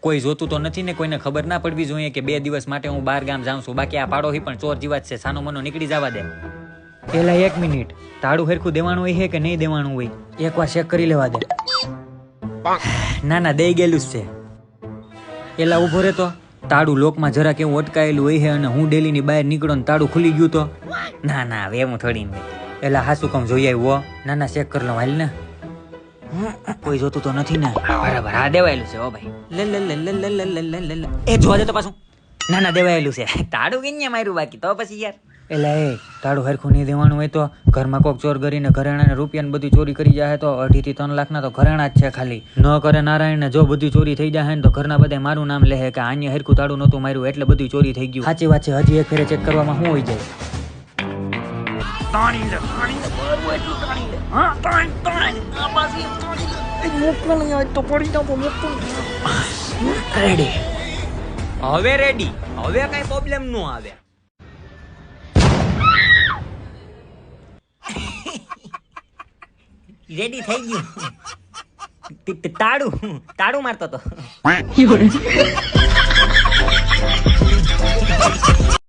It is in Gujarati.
કોઈ જોતું તો નથી ને કોઈને ખબર ના પડવી જોઈએ કે બે દિવસ માટે હું બહાર ગામ જાઉં છું. બાકી આ પાડોશી પણ ચોર જીવાત છે. સાનો મનો નીકળી જવા દે. પેલા એક મિનિટ. તાળું હરખું દેવાનું હોય છે કે નહીં દેવાનું હોય? એકવાર ચેક કરી લેવા દે. ના ના દઈ ગયેલું જ છે. પેલા ઊભો રહેતો. તાળું લોકમાં જરા કેવું અટકાયેલું હોય છે અને હું ડેલીની બહાર નીકળો ને તાળું ખુલી ગયું તો? ના ના હવે હું થોડી એલા હાસું હાસુ કામ જોઈ આવ્યો. ના ના ચેક કરી લો હાલ ને. કોઈ જોતું તો નથી ને. બરાબર હા દેવાયેલું છે હો ભાઈ. લે લે લે લે લે લે લે લે લે લે. એ જોવા દે તો પાછું. ના ના દેવાયેલું છે. તાળું કિન્ને માર્યું બાકી તો પછી યાર. એટલે એ તાડું હરખું નહીં દેવાનું હોય તો ઘરમાં કોક ચોર કરીને ઘરેણાને રૂપિયાને બધી બધું ચોરી કરી જાય તો અઢી થી ત્રણ લાખના તો ઘરેણા જ છે ખાલી. ન કરે નારાયણને જો બધી ચોરી થઈ જાય ને તો ઘરના બધા મારું નામ લે કે આને હરખું તાળું નહોતું માર્યું એટલે બધું ચોરી થઈ ગયું. સાચી વાત છે હજી એક ફેરે ચેક કરવામાં શું હોય જાય રેડી હવે રેડી હવે કઈ પ્રોબ્લેમ નો આવે. રેડી થઈ ગયું. તી- તી- તાળું. તાળું મારતો તો